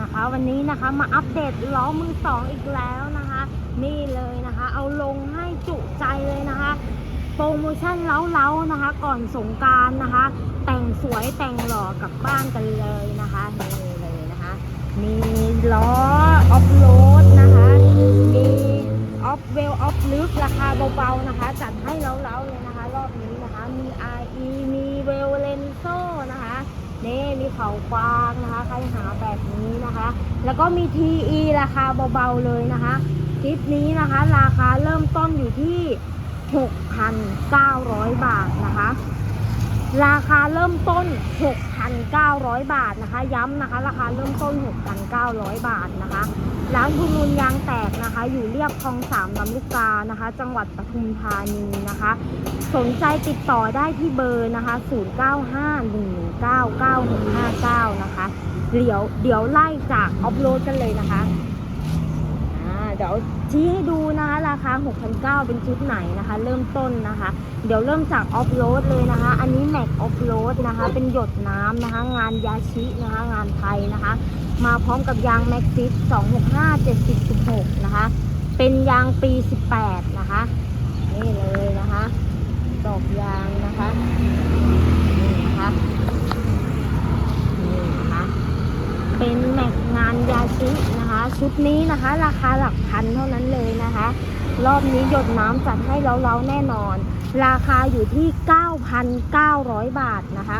นะคะ วันนี้นะคะมาอัปเดตล้อมือสองอีกแล้วนะคะ นี่เลยนะคะ เอาลงให้จุใจเลยนะคะ โปรโมชั่นเล้าๆนะคะ ก่อนสงการนะคะ แต่งสวยแต่งหล่อกลับบ้านกันเลยนะคะนี่เลยนะคะ มีล้อออฟโรดนะคะ มีออฟเวลออฟลึกราคาเบาๆนะคะ จัดให้เล้าๆเลยนะคะ รอบนี้นะคะ มี RE มีเวลเลนโซนะคะ นี่มีเขากวางนะคะ ใครหาแบบนี้นะคะ แล้วก็มี TE ราคาเบาๆเลยนะคะคลิปนี้นะคะ ราคาเริ่มต้นอยู่ที่ 6,900 บาทนะคะ ราคาเริ่มต้น 6,900 บาทนะคะ ย้ำนะคะ ราคาเริ่มต้น 6,900 บาทนะคะ ร้านทุนุนยางแตกนะคะ อยู่เรียบคลองสามลำลูกกานะคะ จังหวัดปทุมธานีนะคะ สนใจติดต่อได้ที่เบอร์นะคะ 0951199659 นะคะเดี๋ยวเดี๋ยวไล่จากออฟโหลดกันเลยนะคะ อ่า เดี๋ยว ชี้ให้ดูนะคะราคา 6,900 เป็นชุดไหนนะคะ เริ่มต้นนะคะ เดี๋ยวเริ่มจากออฟโหลดเลยนะคะ อันนี้แม็กออฟโหลดนะคะ เป็นหยดน้ำนะคะ งานยาชินะคะ งานไทยนะคะ มาพร้อมกับยางแม็กซิส265 70 16 นะคะ เป็นยางปี 18 นะคะ นี่เลยนะคะ ดอกยางนะคะ นี่นะคะนี่นะคะ เป็นแม็กงานยาชินะคะ ชุดนี้นะคะ ราคาหลักพันเท่านั้นเลยนะคะ รอบนี้หยดน้ำจัดให้เล้าๆแน่นอน ราคาอยู่ที่ 9,900 บาทนะคะ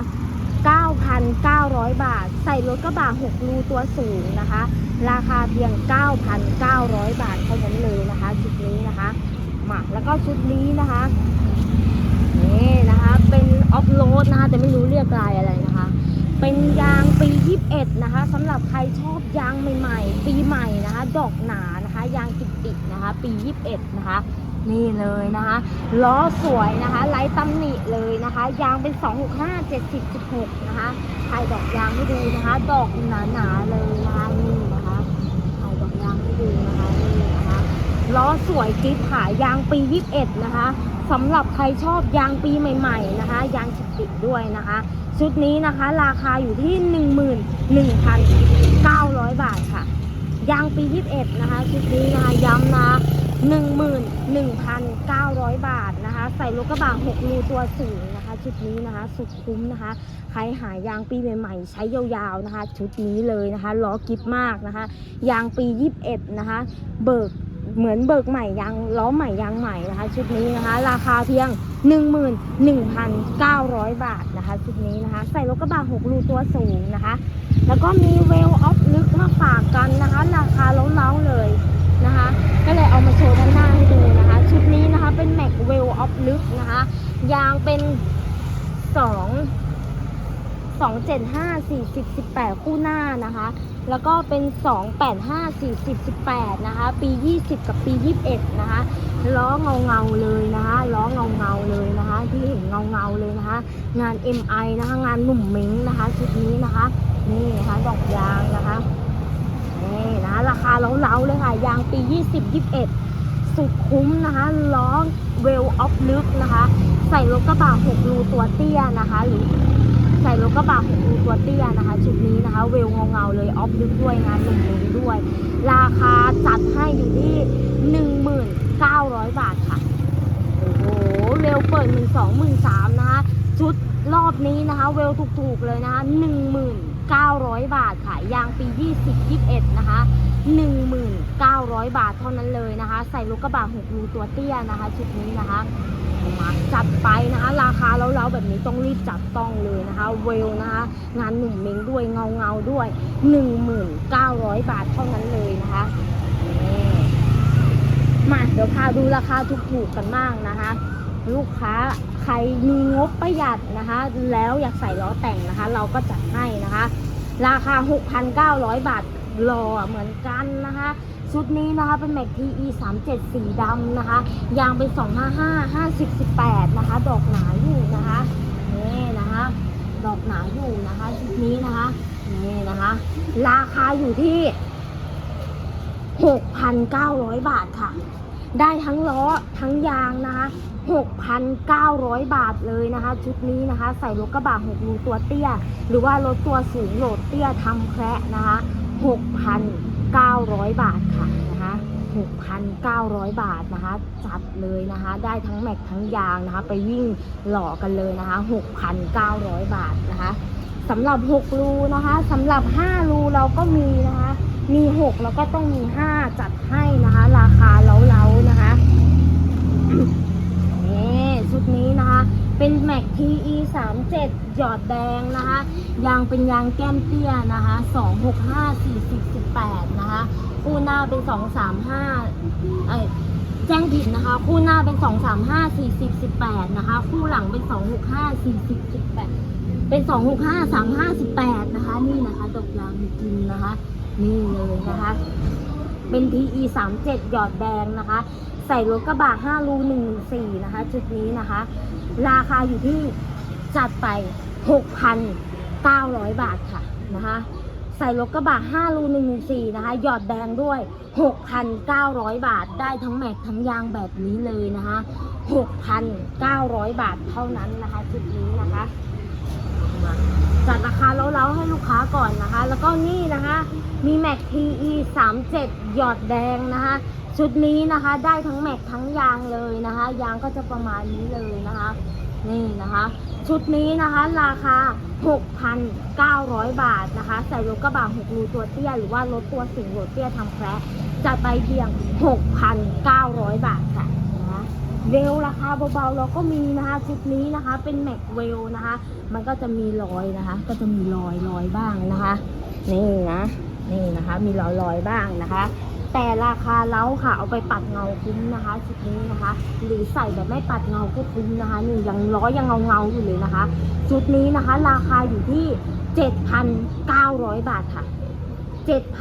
9,900 บาท ใส่รถกระบะ6รูตัวสูงนะคะ ราคาเพียง 9,900 บาทเท่านั้นเลยนะคะ ชุดนี้นะคะมาแล้วก็ชุดนี้นะคะนี่นะคะ เป็นออฟโรดนะคะแต่ไม่รู้เรียกลายอะไรนะคะ เป็นยางปี 21 นะคะสำหรับใครชอบยางใหม่ๆ ปีใหม่นะคะ ดอกหนานะคะ ยางติดติดๆนะคะ ปี 21 นะคะ นี่เลยนะคะล้อสวยนะคะไร้ตำหนิเลยนะคะ ยางเป็น 265 70 16 นะคะถ่ายดอกยางให้ดูนะคะ ดอกหนาๆเลยนะคะนี่นะคะถ่ายดอกยางให้ดูนะคะนี่นะคะล้อสวยกิ๊บขายยางปี 21 นะคะสำหรับใครชอบยางปีใหม่ ๆ นะคะ ยางจิติดด้วยนะคะ ชุดนี้นะคะ ราคาอยู่ที่ 11,900 บาทค่ะยางปี 21 นะคะ ชุดนี้นะคะย้ำนะ11,900 บาทนะคะ ใส่รถกระบะ6รูตัวสูงนะคะ ชุดนี้นะคะ สุดคุ้มนะคะ ใครหายางปีใหม่ๆ ใช้ยาวๆนะคะ ชุดนี้เลยนะคะล้อกิฟมากนะคะ ยางปี 21 นะคะ เบิก เหมือนเบิกใหม่ยางล้อใหม่ยางใหม่นะคะ ชุดนี้นะคะ ราคาเพียง 11,900 บาทนะคะ ชุดนี้นะคะ ใส่รถกระบะ6รูตัวสูงนะคะ แล้วก็มีเวลออฟลึกมาฝากกันนะคะ ราคาเล้าๆเลยนะคะ ก็เลยเอามาโชว์ด้านหน้าให้ดูนะคะ ชุดนี้นะคะเป็นแม็กเวลออฟลึกนะคะ ยางเป็น 2 275 40 18 คู่หน้านะคะ แล้วก็เป็น 285 40 18 นะคะ ปี 20 กับปี 21 นะคะ ล้อเงาเงาเลยนะคะ ล้อเงาเงาเลยนะคะ ที่เห็นเงาเงาเลยนะคะ งาน MI นะคะ งานหนุ่มเม้งนะคะชุดนี้นะคะ นี่นะคะดอกยางนะคะ นี่นะคะราคาเล้าๆเลยค่ะ ยางปี 20 21 สุดคุ้มนะคะ ล้อเวลออฟลึกนะคะ ใส่รถกระบะ6รูตัวเตี้ยนะคะ หรือ ใส่รถกระบะของอูตัวเตี้ยนะคะ ชุดนี้นะคะ เวลเงาๆเลยออฟลึกด้วยงานหนุ่มหนุ่มด้วย ราคาจัดให้อยู่ที่ 19,000 บาทค่ะ โอ้โหเวลเปิด 1 2 1 3นะคะ ชุดรอบนี้นะคะ เวลถูกๆเลยนะคะ 900 บาทค่ะ ยางปี 20 21 นะคะ 1,900 บาทเท่านั้นเลยนะคะ ใส่ลูกกระบะ6รูตัวเตี้ยนะคะ ชุดนี้นะคะมาจัดไปนะคะ ราคาเล้าๆแบบนี้ต้องรีบจับต้องเลยนะคะเวลนะคะ งานหนุ่มเมงด้วยเงาเงาๆด้วย 1,900 บาทเท่านั้นเลยนะคะมาเดี๋ยวพาดูราคาถูกๆกันบ้างนะคะ ลูกค้า ใครมีงบประหยัดนะคะ แล้วอยากใส่ล้อแต่งนะคะ เราก็จัดให้นะคะ ราคา 6,900 บาทรอเหมือนกันนะคะชุดนี้นะคะเป็นแม็กทีอี37สีดำนะคะ ยางเป็น255 50 18นะคะ ดอกหนาอยู่นะคะนี่นะคะ ดอกหนาอยู่นะคะชุดนี้นะคะนี่นะคะ ราคาอยู่ที่6,900บาทค่ะ ได้ทั้งล้อทั้งยางนะคะ 6,900 บาทเลยนะคะ ชุดนี้นะคะ ใส่รถกระบะ6รูตัวเตี้ย หรือว่ารถตัวสูงโหลดเตี้ยทำแคระนะคะ 6,900 บาทค่ะนะคะ 6,900 บาทนะคะ จัดเลยนะคะ ได้ทั้งแม็กทั้งยางนะคะ ไปวิ่งหล่อกันเลยนะคะ 6,900 บาทนะคะสำหรับ 6 รูนะคะสำหรับ 5 รูเราก็มีนะคะ มี 6 แล้วก็ต้องมี 5 จัดให้นะคะ ราคาเล้าๆนะคะ ชุดนี้นะคะ เป็นแม็ก TE 3 7หยอดแดงนะคะ ยางเป็นยางแก้มเตี้ยนะคะ265 40 18นะคะ คู่หน้าเป็น 235เอ้ยแจ้งผิดนะคะ คู่หน้าเป็น 235 40 18นะคะ คู่หลังเป็น 265 40 18 เป็น 265 35 18นะคะ นี่นะคะดอกยางจริงนะคะ นี่เลยนะคะ เป็น TE 3 7หยอดแดงนะคะ ใส่รถกระบะ5รู114 นะคะ จุดนี้นะคะ ราคาอยู่ที่จัดไป 6,900 บาทค่ะนะคะ ใส่รถกระบะ5รู114 นะคะ หยอดแดงด้วย 6,900 บาทได้ทั้งแม็กทั้งยางแบบนี้เลยนะคะ 6,900 บาทเท่านั้นนะคะ จุดนี้นะคะ จัดราคาเล้าๆให้ลูกค้าก่อนนะคะ แล้วก็นี่นะคะ มีแม็ก TE 37 หยอดแดงนะคะ ชุดนี้นะคะได้ทั้งแม็กทั้งยางเลยนะคะ ยางก็จะประมาณนี้เลยนะคะ นี่นะคะ ชุดนี้นะคะราคา 6,900 บาทนะคะ ใส่รถกระบะ6รูตัวเตี้ย หรือว่ารถตัวสิงห์รถเตี้ยทำแคร์จัดไปเพียง 6,900 บาทค่ะนะคะ เวลราคาเบาๆเราก็มีนะคะชุดนี้นะคะ เป็นแม็กเวลนะคะ มันก็จะมีรอยนะคะ ก็จะมีรอยรอยบ้างนะคะ นี่นะนี่นะคะ มีรอยรอยบ้างนะคะ แต่ราคาเล้าค่ะ เอาไปปัดเงาคุ้มนะคะชุดนี้นะคะ หรือใส่แบบไม่ปัดเงาก็คุ้มนะคะนี่ยังร้อยยังเงาเงาอยู่เลยนะคะ ชุดนี้นะคะ ราคาอยู่ที่ 7,900 บาทค่ะ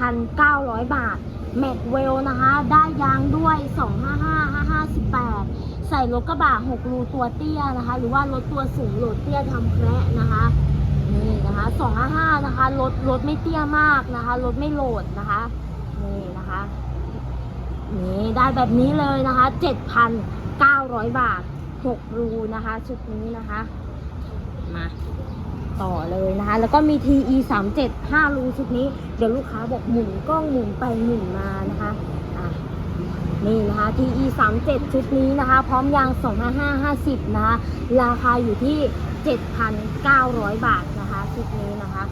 7,900 บาทแม็กเวลนะคะ ได้ยางด้วย 255 558 ส่รถกระบะ6รูตัวเตี้ยนะคะ หรือว่ารถตัวสูงโหลดเตี้ยทำแคระนะคะนี่นะคะ255นะคะรถรถไม่เตี้ยมากนะคะรถไม่โหลดนะคะนี่นะคะนี่ได้แบบนี้เลยนะคะ7,900บาท6รูนะคะชุดนี้นะคะมาต่อเลยนะคะ แล้วก็มี TE 3 7 5รูชุดนี้ เดี๋ยวลูกค้าบอกหมุนกล้องหมุนไปหมุนมานะคะ นี่นะคะ TE 3 7ชุดนี้นะคะ พร้อมยาง 2550 นะคะ ราคาอยู่ที่ 7,900 บาทนะคะ ชุดนี้นะคะ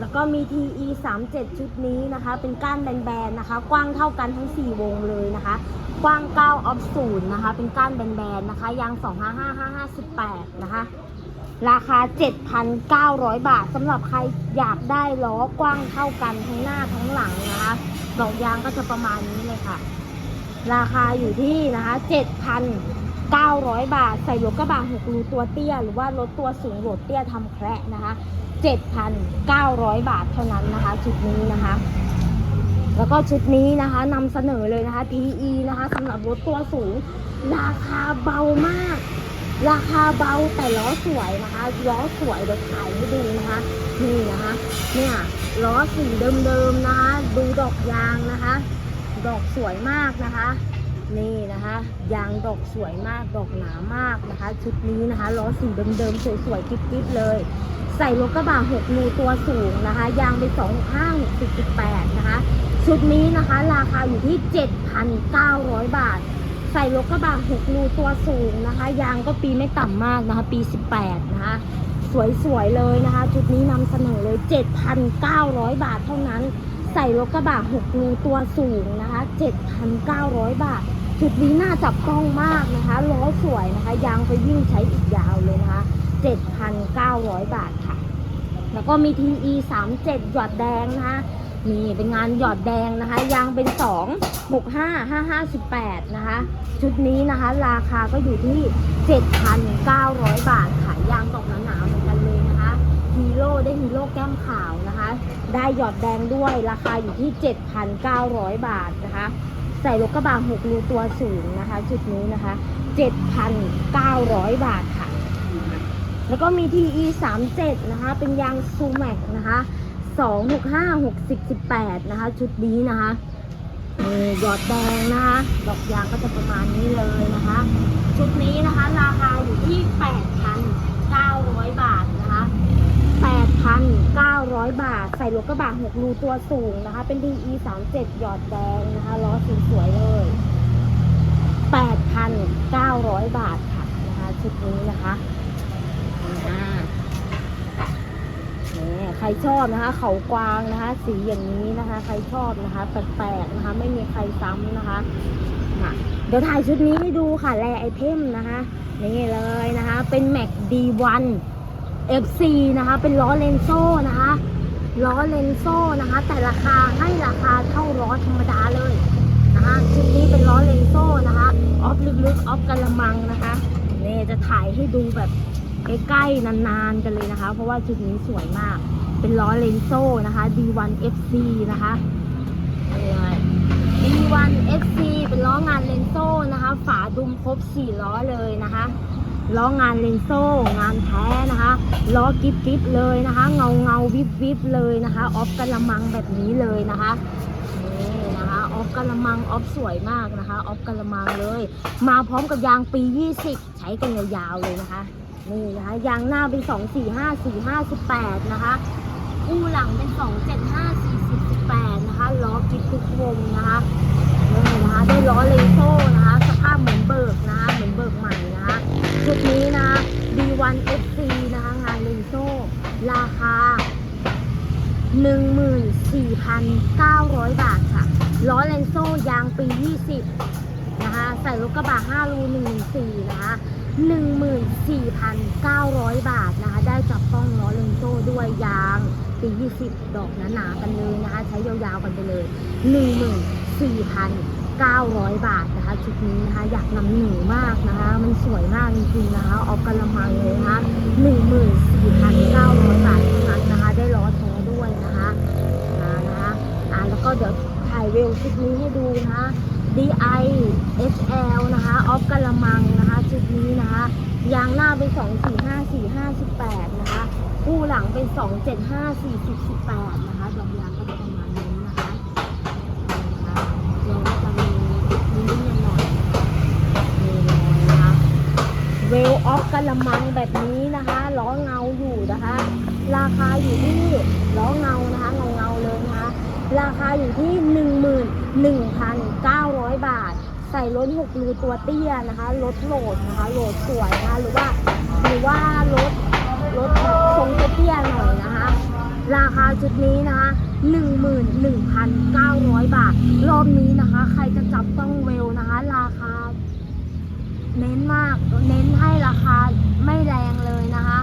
แล้วก็มี TE 3 7ชุดนี้นะคะ เป็นก้านแบนๆนะคะ กว้างเท่ากันทั้ง 4 วงเลยนะคะ กว้าง 9 ออฟศูนย์นะคะ เป็นก้านแบนๆนะคะ ยาง 255 558 นะคะ ราคา 7,900 บาทสำหรับใครอยากได้ล้อกว้างเท่ากันทั้งหน้าทั้งหลังนะคะดอกยางก็จะประมาณนี้เลยค่ะ ราคาอยู่ที่นะคะ7,900 บาท ใส่รถกระบะ6รูตัวเตี้ย หรือว่ารถตัวสูงโหลดเตี้ยทำแคระนะคะ 7,900 บาทเท่านั้นนะคะ ชุดนี้นะคะ แล้วก็ชุดนี้นะคะนำเสนอเลยนะคะ PE นะคะสำหรับรถตัวสูง ราคาเบามาก ราคาเบาแต่ล้อสวยนะคะล้อสวยเดี๋ยวถ่ายให้ดูนะคะนี่นะคะเนี่ยล้อสีเดิมๆนะคะดูดอกยางนะคะ ดอกสวยมากนะคะ นี่นะคะยางดอกสวยมากดอกหนามากนะคะชุดนี้นะคะล้อสีเดิมๆสวยๆกิ๊บๆเลย ใส่รถกระบะ6รูตัวสูงนะคะ ยางเป็น2 5 6 18นะคะชุดนี้นะคะราคาอยู่ที่ 7,900 บาท ใส่รถกระบะ6รูตัวสูงนะคะ ยางก็ปีไม่ต่ำมากนะคะ ปี 18 นะคะ สวยๆเลยนะคะ ชุดนี้นำเสนอเลย 7,900 บาทเท่านั้น ใส่รถกระบะ6รูตัวสูงนะคะ 7,900 บาทชุดนี้น่าจับต้องมากนะคะล้อสวยนะคะ ยางไปวิ่งใช้อีกยาวเลยนะคะ 7,900 บาทค่ะ แล้วก็มี TE 37หยอดแดงนะคะนี่เป็นงานหยอดแดงนะคะ ยางเป็น 2 65 55 18 นะคะ ชุดนี้นะคะ ราคาก็อยู่ที่ 7,900 บาทค่ะยางตกหนาๆเหมือนกันเลยนะคะฮีโร่ได้ฮีโร่แก้มขาวนะคะ ได้หยอดแดงด้วยราคาอยู่ที่ 7,900 บาทนะคะ ใส่รถกระบะ6รูตัวสูงนะคะชุดนี้นะคะ 7,900 บาทค่ะ แล้วก็มี TE 37นะคะ เป็นยางซูแม็กนะคะ265 60 18นะคะ ชุดนี้นะคะหยอดแดงนะคะ ดอกยางก็จะประมาณนี้เลยนะคะ ชุดนี้นะคะ ราคาอยู่ที่ 8,900 บาทนะคะ 8,900 บาท ใส่รถกระบะ6รูตัวสูงนะคะ เป็น DE 37หยอดแดงนะคะล้อสวยๆเลย 8,900 บาทค่ะนะคะชุดนี้นะคะนี่ใครชอบนะคะ เขากวางนะคะ สีอย่างนี้นะคะ ใครชอบนะคะแปลกๆนะคะ ไม่มีใครซ้ำนะคะเดี๋ยวถ่ายชุดนี้ให้ดูค่ะแรไอเทมนะคะนี่เลยนะคะ เป็น Mac D1 FC นะคะ เป็นล้อเลนโซ่นะคะล้อเลนโซ่นะคะ แต่ราคาให้ราคาเท่าล้อธรรมดาเลยนะคะชุดนี้เป็นล้อเลนโซ่นะคะออฟลึกๆออฟกระมังนะคะนี่จะถ่ายให้ดูแบบใกล้ๆนานๆกันเลยนะคะ เพราะว่าชุดนี้สวยมาก เป็นล้อเลนโซ่นะคะ D1 FC นะคะ D1 FC เป็นล้องานเลนโซ่นะคะ ฝาดุมครบ 4 ล้อเลยนะคะ ล้องานเลนโซ่งานแท้นะคะล้อกิฟกิฟเลยนะคะ เงาเงาวิบวิบเลยนะคะออฟกระมังแบบนี้เลยนะคะนี่นะคะออฟกระมังออฟสวยมากนะคะออฟกระมังเลย มาพร้อมกับยางปี 20 ใช้กันยาวๆเลยนะคะนี่นะคะยางหน้าเป็น 2 4 5 4 5 18 นะคะคู่หลังเป็น 2 7 5 4 10 18 นะคะล้อกิฟทุกวงนะคะนี่นะคะได้ล้อเลโซ่นะคะสภาพเหมือนเบิกนะคะเหมือนเบิกใหม่นะคะ ชุดนี้นะคะ D1 FC นะคะงานเลโซ่ ราคา 14,900 บาทค่ะล้อเลนโซ่ยางปี 20 นะคะ ใส่รถกระบะ5รู114 นะคะ 14,900 บาทนะคะ ได้จับต้องล้อเลนโซ่ด้วยยางปี 20 ดอกหนาๆกันเลยนะคะ ใช้ยาวๆกันไปเลย 14,900 บาทนะคะชุดนี้นะคะอยากนำหนึ่งมากนะคะ มันสวยมากจริงๆนะคะออกกระมังเลยนะคะ14,900 บาทเท่านั้นนะคะ ได้ล้อแท้ด้วยนะคะอ่านะคะอ่าแล้วก็เดี๋ยวถ่ายเวลชุดนี้ให้ดูนะคะ DI SL นะคะออฟกระมังนะคะชุดนี้นะคะยางหน้าเป็น 2 4 5 4 5 18 นะคะ คู่หลังเป็น 2 7 5 4 0 18 นะคะ ดอกยางก็จะประมาณนี้นะคะนะคะเราก็จะมีนิดๆหน่อยๆนี่เลยนะคะ เวลออฟกระมังแบบนี้นะคะล้อเงาอยู่นะคะ ราคาอยู่ที่ล้อเงานะคะเงาเงาเลยนะคะราคาอยู่ที่ 11,900 บาท ใส่รถ6รูตัวเตี้ยนะคะรถโหลดนะคะโหลดสวยนะคะหรือว่าหรือว่ารถรถแบบทรงเตี้ยหน่อยนะคะ ราคาชุดนี้นะคะ11,900 บาท รอบนี้นะคะ ใครจะจับต้องเวลนะคะ ราคา เน้นมาก เน้นให้ราคาไม่แรงเลยนะคะ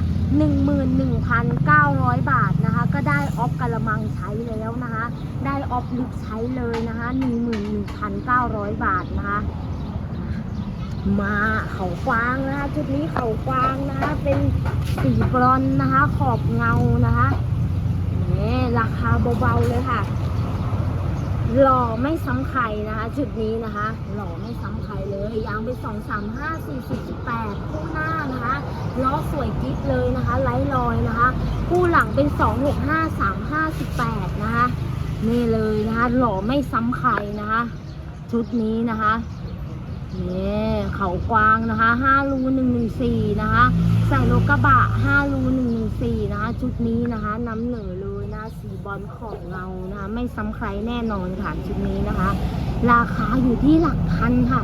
11,900 บาทนะคะ ก็ได้ออฟกระมังใช้แล้วนะคะ ได้ออฟลิกใช้เลยนะคะ 11,900 บาทนะคะ มาเขากวางนะคะ ชุดนี้เขากวางนะคะ เป็นสีบรอนนะคะ ขอบเงานะคะนี่ราคาเบาๆเลยค่ะหล่อไม่ซ้ำใครนะคะจุดนี้นะคะ หล่อไม่ซ้ำ เลยยางเป็นสองสามห้าสี่สิบสิบแปดคู่หน้านะคะล้อสวยกิ๊บเลยนะคะไร้รอยนะคะ คู่หลังเป็นสองหกห้าสามห้าสิบแปดนะคะนี่เลยนะคะหล่อไม่ซ้ำใครนะคะ ชุดนี้นะคะนี่เขากวางนะคะห้ารูหนึ่งหนึ่งสี่นะคะใส่รถกระบะห้ารูหนึ่งหนึ่งสี่นะคะ ชุดนี้นะคะน้ำเหนือเลยนะสีบอลขอบเงานะคะ ไม่ซ้ำใครแน่นอนค่ะชุดนี้นะคะ ราคาอยู่ที่หลักพันค่ะ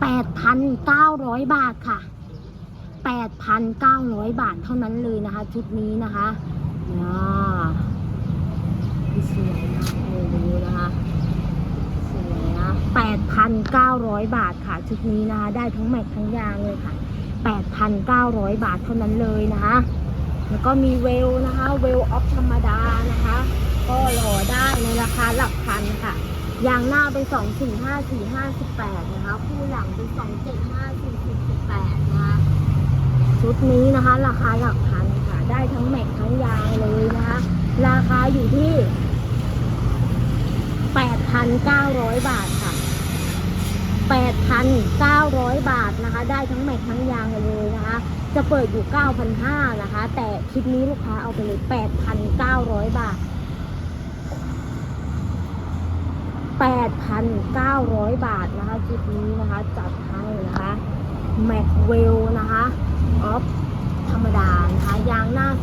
แปดพันเก้าร้อยบาทค่ะแปดพันเก้าร้อยบาทเท่านั้นเลยนะคะ ชุดนี้นะคะอ่าสวยมากเลยดูนะคะ สวยนะ 8,900 บาทค่ะ ชุดนี้นะคะ ได้ทั้งแม็กทั้งยางเลยค่ะ 8,900 บาทเท่านั้นเลยนะคะ แล้วก็มีเวลนะคะ เวลออฟธรรมดานะคะ ก็รอได้ในราคาหลักพันค่ะ ยางหน้าเป็น2 4 5 4 5 18นะคะคู่หลังเป็น2 7 5 4 10 18นะคะชุดนี้นะคะ ราคาหลักพันค่ะ ได้ทั้งแม็กทั้งยางเลยนะคะ ราคาอยู่ที่8,900บาทค่ะ8,900บาทนะคะ ได้ทั้งแม็กทั้งยางเลยนะคะ จะเปิดอยู่9,500นห้านะคะ แต่คลิปนี้ลูกค้าเอาไปเลย8,900บาท 8,900 บาทนะคะคลิปนี้นะคะจัดให้นะคะแม็กเวลนะคะออฟธรรมดานะคะยางหน้า 245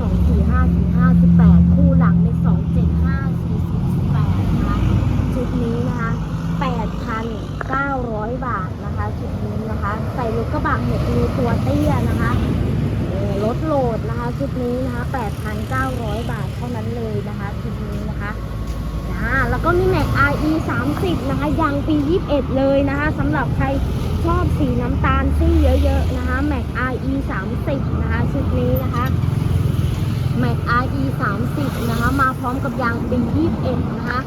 458 คู่หลังเป็น 2 7 5 4 18นะคะชุดนี้นะคะ 8,900 บาทนะคะชุดนี้นะคะ ใส่รถกระบะหมดมีตัวเตี้ยนะคะรถโหลดนะคะชุดนี้นะคะ 8,900 บาทเท่านั้นเลยนะคะชุดนี้ อ่าแล้วก็มีแม็ก RE 30นะคะยางปี 21 เลยนะคะสำหรับใครชอบสีน้ำตาลซี่เยอะๆนะคะแม็ก RE 30นะคะชุดนี้นะคะแม็ก RE 30นะคะมาพร้อมกับยางปี 21 นะคะ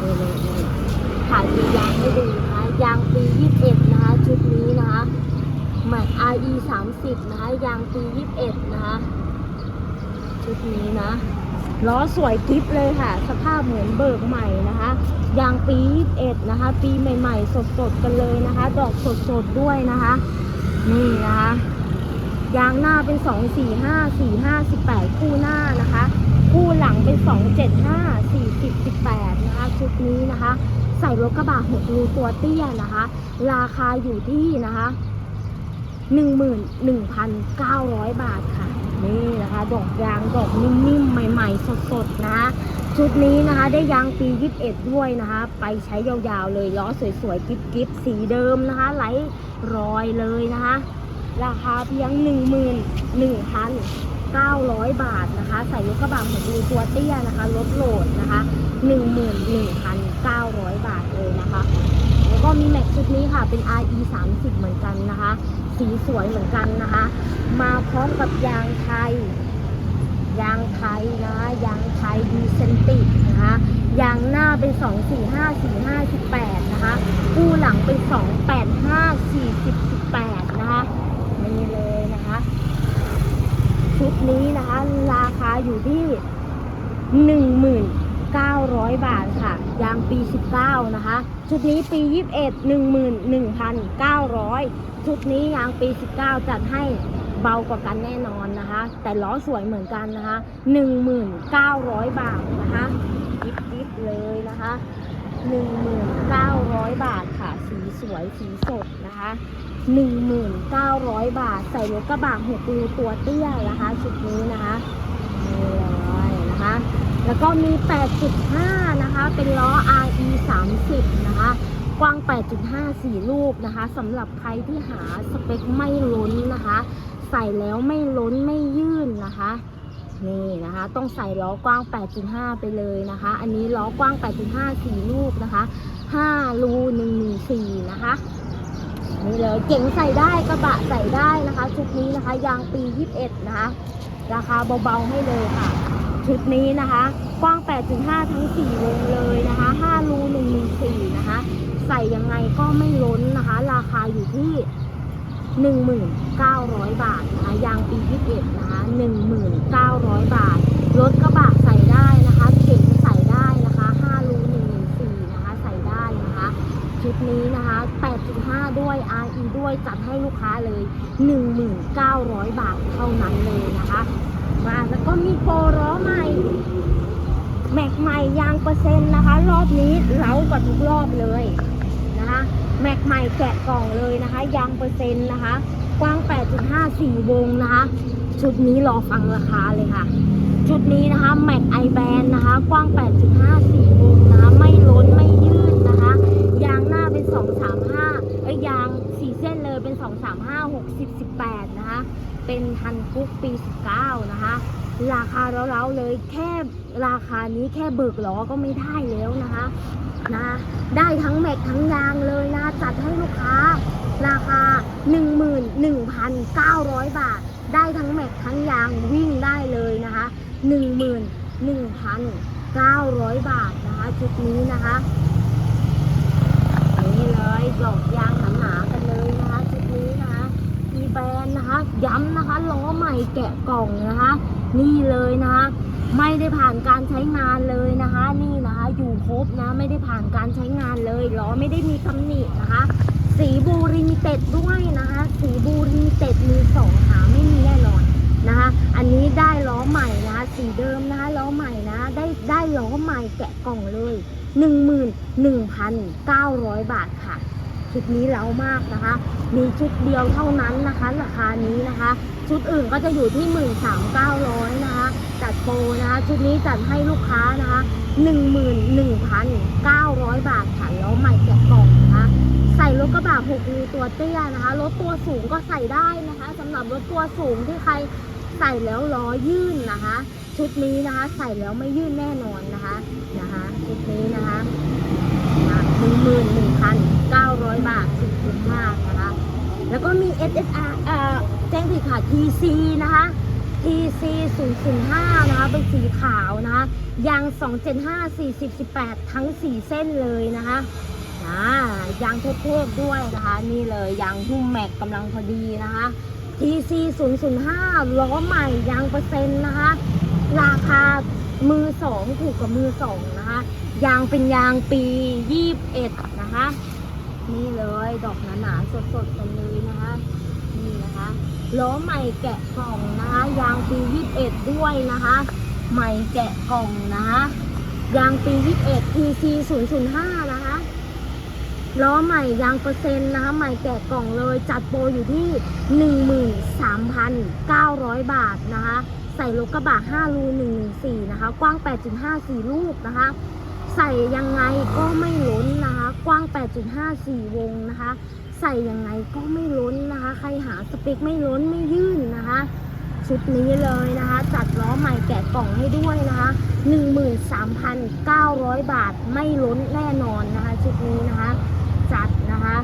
นี่ๆถ่ายดูยางให้ดูนะคะยางปี 21 นะคะชุดนี้นะคะแม็ก RE 30นะคะยางปี 21 นะคะชุดนี้นะ ล้อสวยคลิปเลยค่ะ สภาพเหมือนเบิกใหม่นะคะยางปี21นะคะ ปีใหม่ ๆ สดๆกันเลยนะคะ ดอกสดๆด้วยนะคะ นี่นะคะยางหน้าเป็น 2 4 5 4 5 18 คู่หน้านะคะ คู่หลังเป็น 2 7 5 40 18 นะคะ ชุดนี้นะคะ ใส่รถกระบะ6รูตัวเตี้ยนะคะ ราคาอยู่ที่นะคะ 11,900 บาทค่ะ นี่นะคะดอกยางดอกนิ่มๆ ใหม่ๆ สดๆ นะคะชุดนี้นะคะได้ยางปี 21 ด้วยนะคะ ไปใช้ยาวๆ เลยล้อสวยๆ กิ๊บๆ สีเดิมนะคะไหลรอยเลยนะคะ ราคาเพียง 11,900 บาทนะคะ ใส่รถกระบะหมดมีตัวเตี้ยนะคะรถโหลดนะคะ 11,900 บาทเลยนะคะ แล้วก็มีแม็กชุดนี้ค่ะเป็น RE 30 เหมือนกันนะคะ สีสวยเหมือนกันนะคะ มาพร้อมกับยางไทย ยางไทยนะยางไทยดีเซนติกนะคะยางหน้าเป็น 2 4 5 4 5 18นะคะคู่หลังเป็น 2 8 5 40 18นะคะนี่เลยนะคะชุดนี้นะคะ ราคาอยู่ที่ 900 บาทค่ะ ยางปี 19 นะคะ ชุดนี้ปี 21 11,900 ชุดนี้ยางปี 19 จัดให้เบากว่ากันแน่นอนนะคะ แต่ล้อสวยเหมือนกันนะคะ 1,900 บาทนะคะยิบยิบเลยนะคะ 1,900 บาทค่ะ สีสวยสีสดนะคะ 1,900 บาท ใส่รถกระบะหกรูตัวเตี้ยนะคะ ชุดนี้นะคะ แล้วก็มี 8.5 นะคะ เป็นล้อ RE 30 นะคะ กว้าง 8.5 4 ลูกนะคะสำหรับใครที่หาสเปคไม่ล้นนะคะ ใส่แล้วไม่ล้นไม่ยื่นนะคะ นี่นะคะ ต้องใส่ล้อกว้าง 8.5 ไปเลยนะคะ อันนี้ล้อกว้าง 8.5 4 ลูกนะคะ 5 รู114 นะคะนี่เลยเก่งใส่ได้กระบะใส่ได้นะคะชุดนี้นะคะ ยางปี 21 นะคะ ราคาเบาๆให้เลยค่ะ ชุดนี้นะคะ กว้าง 8.5 ทั้ง 4 วงเลยนะคะ 5 รู 114 นะคะ ใส่ยังไงก็ไม่ล้นนะคะ ราคาอยู่ที่ 1,900 บาทนะคะ ยางปี 21 นะคะ 1,900 บาท รถกระบะใส่ได้นะคะ เก๋งใส่ได้นะคะ 5 รู 114 นะคะ ใส่ได้นะคะ ชุดนี้นะคะ 8.5 ด้วย RE ด้วย จัดให้ลูกค้าเลย 1,900 บาทเท่านั้นเลยนะคะ มา แล้วก็มีโปรล้อใหม่ แม็กใหม่ยางเปอร์เซ็นต์นะคะ รอบนี้เล้ากว่าทุกรอบเลยนะคะ แม็กใหม่แกะกล่องเลยนะคะ ยางเปอร์เซ็นต์นะคะ กว้าง 8.5 4วงนะคะ ชุดนี้รอฟังราคาเลยค่ะ ชุดนี้นะคะแม็กไอแบนนะคะ กว้าง 8.5 4วงนะคะ ไม่ล้นไม่ยืดนะคะ ยางหน้าเป็น 235เอ้ยยาง เส้นเลยเป็น 235 60 18 นะคะ เป็นทันคุกปี 19 นะคะ ราคาเล้าๆเลยแค่ราคานี้แค่เบิกล้อก็ไม่ได้แล้วนะคะนะได้ทั้งแม็กทั้งยางเลยนะ จัดให้ลูกค้า ราคา 11,900 บาท ได้ทั้งแม็กทั้งยางวิ่งได้เลยนะคะ 11,900 บาทนะคะชุดนี้นะคะนี่เลยดอกยางหนาๆกันเลยนะคะชุดนี้นะคะ แบรนนะคะ ย้ำนะคะล้อใหม่แกะกล่องนะคะ นี่เลยนะคะ ไม่ได้ผ่านการใช้งานเลยนะคะ นี่นะคะ อยู่ครบนะไม่ได้ผ่านการใช้งานเลยล้อไม่ได้มีตำหนินะคะ สีบูริมิเต็ดด้วยนะคะ สีบูริมิเต็ดมือสองหาไม่มีแน่นอนนะคะ อันนี้ได้ล้อใหม่นะคะ สีเดิมนะคะล้อใหม่นะได้ได้ล้อใหม่แกะกล่องเลย 11,900 บาทค่ะ ชุดนี้เล้ามากนะคะ มีชุดเดียวเท่านั้นนะคะ ราคานี้นะคะ ชุดอื่นก็จะอยู่ที่หมื่นสามเก้าร้อยนะคะจัดโปรนะคะชุดนี้จัดให้ลูกค้านะคะหนึ่งหมื่นหนึ่งพันเก้าร้อยบาทค่ะแล้วใหม่แกะกล่องนะคะใส่รถกระบะหกมีตัวเตี้ยนะคะรถตัวสูงก็ใส่ได้นะคะสำหรับรถตัวสูงที่ใครใส่แล้วล้อยื่นนะคะ ชุดนี้นะคะ ใส่แล้วไม่ยื่นแน่นอนนะคะนะคะ ชุดนี้นะคะหนึ่งหมื่นหนึ่งพันเก้าร้อยบาทสุดคุ้มมากนะคะ แล้ว SR เอ่อแจ้งผิดค่ะ TC นะคะ TC 005นะคะ เป็นสีขาวนะคะ ยาง 275 40 18 ทั้ง 4 เส้นเลยนะคะอ่ายางเทพๆด้วยนะคะ นี่เลยยางหุ้มแม็กกำลังพอดีนะคะ TC 005 ล้อใหม่ยางเปอร์เซ็นต์นะคะ ราคามือสองถูกกว่ามือสองนะคะ ยางเป็นยางปี 21 นะคะ นี่เลยดอกหนาๆสดๆกันเลยนะคะนี่นะคะ ล้อใหม่แกะกล่องนะคะยางปี 21 ด้วยนะคะใหม่แกะกล่องนะคะยางปี 21 TC 005 นะคะล้อใหม่ยางเปอร์เซ็นต์นะคะใหม่แกะกล่องเลยจัดโปรอยู่ที่ 13,900 บาทนะคะใส่รถกระบะ5รู114 นะคะ กว้าง 8.54 ลูกนะคะ ใส่ยังไงก็ไม่ล้นนะคะ กว้าง 8.54 วงนะคะ ใส่ยังไงก็ไม่ล้นนะคะ ใครหาสเปคไม่ล้นไม่ยื่นนะคะ ชุดนี้เลยนะคะ จัดล้อใหม่แกะกล่องให้ด้วยนะคะ 13,900 บาทไม่ล้นแน่นอนนะคะ ชุดนี้นะคะ จัดนะคะ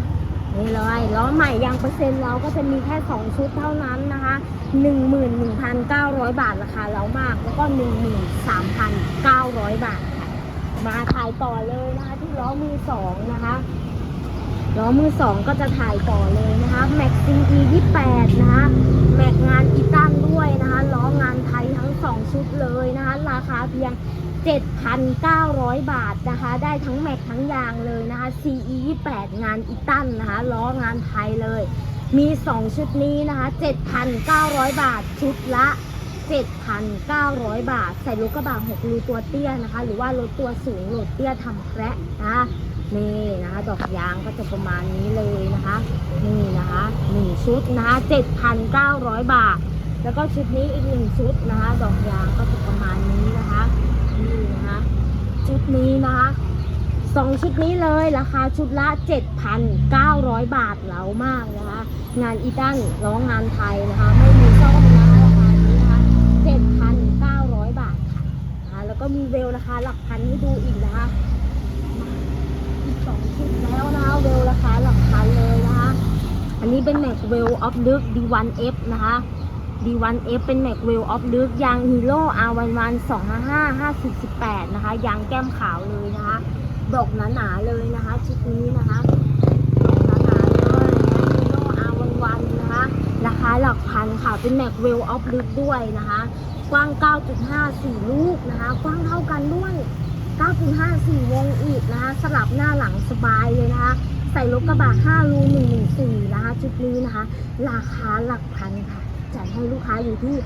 นี่เลยล้อใหม่ยางเปอร์เซ็นต์เราก็จะมีแค่ 2 ชุดเท่านั้นนะคะ 11,900 บาทราคาเรามาก แล้วก็ 13,900 บาทค่ะมาถ่ายต่อเลยนะคะที่ล้อมือสองนะคะ ล้อมือสองก็จะถ่ายต่อเลยนะคะแม็กซีอี28นะคะแม็กงานอีตันด้วยนะคะล้องานไทยทั้งสองชุดเลยนะคะราคาเพียง 7,900 บาทนะคะ ได้ทั้งแม็กทั้งยางเลยนะคะ CE 28งานอีตันนะคะล้องานไทยเลย มี 2 ชุดนี้นะคะ 7,900 บาทชุดละ 7,900 บาท ใส่รถกระบะ6รูตัวเตี้ยนะคะ หรือว่ารถตัวสูงโหลดเตี้ยทำแคระนะคะ นี่นะคะดอกยางก็จะประมาณนี้เลยนะคะ นี่นะคะ1ชุดนะคะ7,900บาท แล้วก็ชุดนี้อีกหนึ่งชุดนะคะ ดอกยางก็จะประมาณนี้นะคะ นี่นะคะ ชุดนี้นะคะสองชุดนี้เลยราคาชุดละ 7,900 บาทเหลามากนะคะ งานอีตันร้องงานไทยนะคะ ไม่มีซ่อมนะคะราคานี้นะคะ 7,900 บาทค่ะนะคะแล้วก็มีเวลราคาหลักพันให้ดูอีกนะคะอีกสองชุดแล้วนะคะเวลราคาหลักพันเลยนะคะ อั นี้เป็นแม็กเวลออฟลึก D1F นะคะ D1F เป็นแม็กเวลออฟลึกยางฮีโร่ R11 255 50 18 นะคะ ยางแก้มขาวเลยนะคะ ดอกหนาๆเลยนะคะ ชุดนี้นะคะหนาๆเลยฮีโร่ R11 นะคะราคาหลักพันค่ะ เป็นแม็กเวลออฟลึกด้วยนะคะ กว้าง 9.54 ลูกนะคะ กว้างเท่ากันด้วย 9.54 วงอีกนะคะ สลับหน้าหลังสบายเลยนะคะ ใส่รถกระบะ5รู114นะคะชุดนี้นะคะ ราคาหลักพันค่ะจ่ายให้ลูกค้าอยู่ที่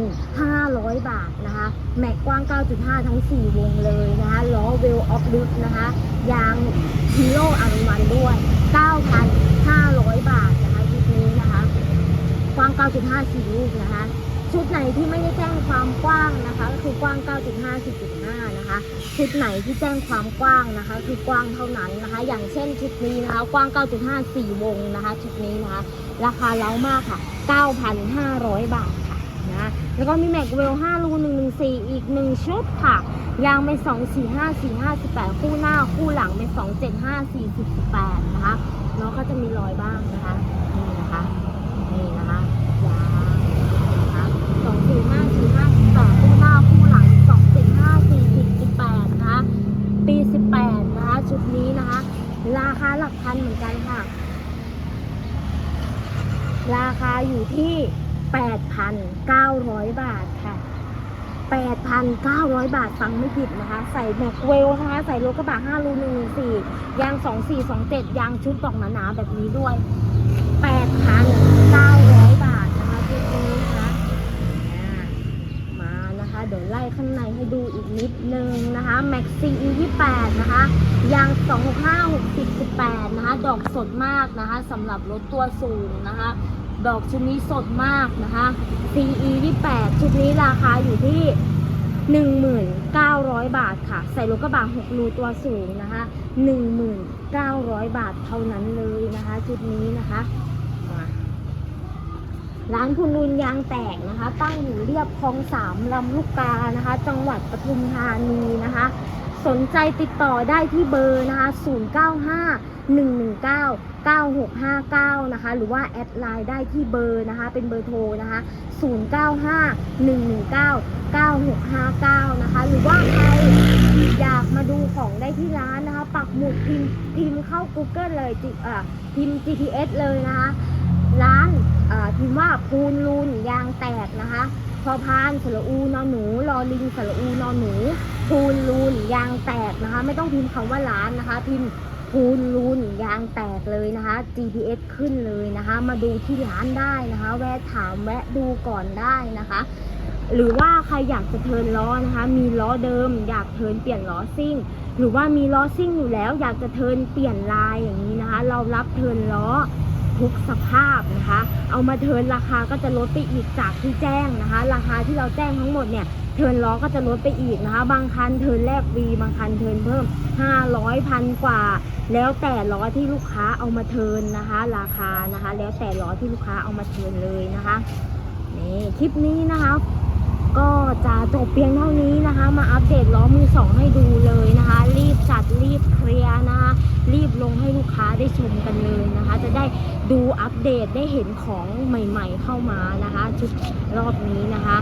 9,500 บาทนะคะ แม็กกว้าง 9.5 ทั้ง 4 วงเลยนะคะล้อเวลออฟลึกนะคะ ยางฮีโร่อารุมันด้วย 9,500 บาทนะคะชุดนี้นะคะ กว้าง 9.5 4ลูกนะคะ ชุดไหนที่ไม่ได้แจ้งความกว้างนะคะก็คือกว้าง 9.5 4.5นะคะ ชุดไหนที่แจ้งความกว้างนะคะ คือกว้างเท่านั้นนะคะ อย่างเช่นชุดนี้นะคะกว้าง 9.5 4 วงนะคะชุดนี้นะคะ ราคาเล้ามากค่ะ 9,500 บาทค่ะนะแล้วก็มีแม็กเวล 5 รู114 อีก 1 ชุดค่ะยางเป็น 2 4 5 4 5 18 คู่หน้าคู่หลังเป็น 2 7 5 4 18 นะคะแล้วก็จะมีรอยบ้างนะคะ นี่นะคะ นี่นะคะยางนะคะ 2 4 5 4 5 18คู่หน้าคู่หลัง2 7 5 4 18นะคะปี18นะคะชุดนี้นะคะ ราคาหลักพันเหมือนกันค่ะ ราคาอยู่ที่8,900บาทค่ะ8,900บาทฟังไม่ผิดนะคะ ใส่แม็กเวลนะคะ ใส่รถกระบะ5รู114ยาง2427ยางชุดดอกหนาๆแบบนี้ด้วย8,900บาทนะคะชุดนี้นะคะอ่ามานะคะ เดี๋ยว ไล่ข้างในให้ดูอีกนิดนึงนะคะ Max CE 28นะคะ ยาง 265 60 18 นะคะ ดอกสดมากนะคะสำหรับรถตัวสูงนะคะ ดอกชุดนี้สดมากนะคะ CE 28 ชุดนี้ราคาอยู่ที่1,900 บาทค่ะ ใส่รถกระบะ6รูตัวสูงนะคะ 1,900 บาทเท่านั้นเลยนะคะ ชุดนี้นะคะ ร้านคุณรุนยางแตกนะคะ ตั้งอยู่เรียบคลองสามลำลูกกานะคะ จังหวัดปทุมธานีนะคะ สนใจติดต่อได้ที่เบอร์นะคะ 095 119 9659 นะคะ หรือว่าแอดไลน์ได้ที่เบอร์นะคะ เป็นเบอร์โทรนะคะ 095 119 9659 นะคะ หรือว่าใครอยากมาดูของได้ที่ร้านนะคะ ปักหมุดพิมพ์พิมพ์เข้า Google เลยจิเอ่อพิมพ์ GPS เลยนะคะ ร้าน พิมพ์ว่าปูนลูนยางแตกนะคะพอพานสระอูนอนหนูรอลิงสระอูนอนหนูพูนลูนยางแตกนะคะ ไม่ต้องพิมพ์คำว่าร้านนะคะ พิมพ์พูนลูนยางแตกเลยนะคะ GPS ขึ้นเลยนะคะ มาดูที่ร้านได้นะคะ แวะถามแวะดูก่อนได้นะคะ หรือว่าใครอยากจะเทินล้อนะคะ มีล้อเดิม อยากเทินเปลี่ยนล้อซิ่ง หรือว่ามีล้อซิ่งอยู่แล้ว อยากจะเทินเปลี่ยนลายอย่างนี้นะคะ เรารับเทินล้อ ทุกสภาพนะคะ เอามาเทินราคาก็จะลดไปอีกจากที่แจ้งนะคะ ราคาที่เราแจ้งทั้งหมดเนี่ยเทินล้อก็จะลดไปอีกนะคะ บางคันเทินแรกฟรีบางคันเทินเพิ่ม 500พันกว่า แล้วแต่ล้อที่ลูกค้าเอามาเทินนะคะ ราคานะคะ แล้วแต่ล้อที่ลูกค้าเอามาเทินเลยนะคะนี่คลิปนี้นะคะก็จะจบเพียงเท่านี้นะคะ มาอัปเดตล้อมือสองให้ดูเลยนะคะ รีบจัดรีบเคลียร์นะคะ รีบลงให้ลูกค้าได้ชมกันเลยนะคะ จะได้ ดูอัปเดตได้เห็นของใหม่ๆเข้ามานะคะชุดรอบนี้นะคะ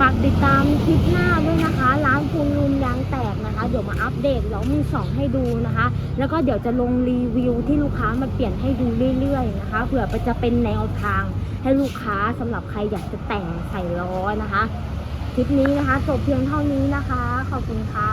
ฝากติดตามคลิปหน้าด้วยนะคะ ร้านปูนลุนยางแตกนะคะ เดี๋ยวมาอัปเดตแล้อมือสองให้ดูนะคะ แล้วก็เดี๋ยวจะลงรีวิวที่ลูกค้ามาเปลี่ยนให้ดูเรื่อยๆนะคะเผื่อจะเป็นแนวทางให้ลูกค้าสำหรับใครอยากจะแต่งใส่ล้อนะคะคลิปนี้นะคะจบเพียงเท่านี้นะคะ ขอบคุณค่ะ